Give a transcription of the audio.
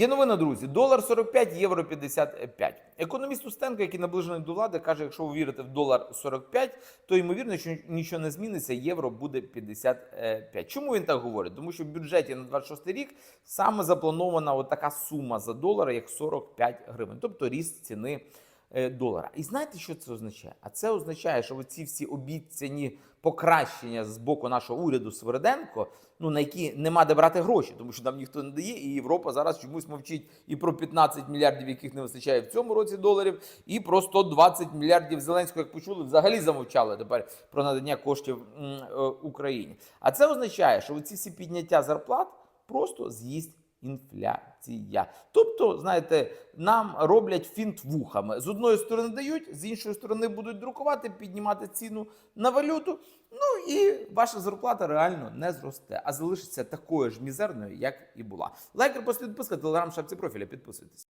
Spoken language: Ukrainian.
Є новина, друзі. Долар 45, євро 55. Економіст Устенко, який наближений до влади, каже, якщо ви вірите в долар 45, то ймовірно, що нічого не зміниться, євро буде 55. Чому він так говорить? Тому що в бюджеті на 26 рік саме запланована отака сума за долар, як 45 гривень, тобто ріст ціни долара. І знаєте, що це означає? А це означає, що ці всі обіцяні покращення з боку нашого уряду Свериденко, ну на які нема де брати гроші, тому що нам ніхто не дає, і Європа зараз чомусь мовчить і про 15 мільярдів, яких не вистачає в цьому році доларів, і про 120 мільярдів Зеленського, як почули, взагалі замовчали тепер про надання коштів е, Україні. А це означає, що ці всі підняття зарплат просто з'їсть інфляція. Тобто, знаєте, нам роблять фінт вухами. З одної сторони дають, з іншої сторони будуть друкувати, піднімати ціну на валюту. Ну і ваша зарплата реально не зросте, а залишиться такою ж мізерною, як і була. Лайк, репост, підписка, телеграм, шапці профіля. Підписуйтесь.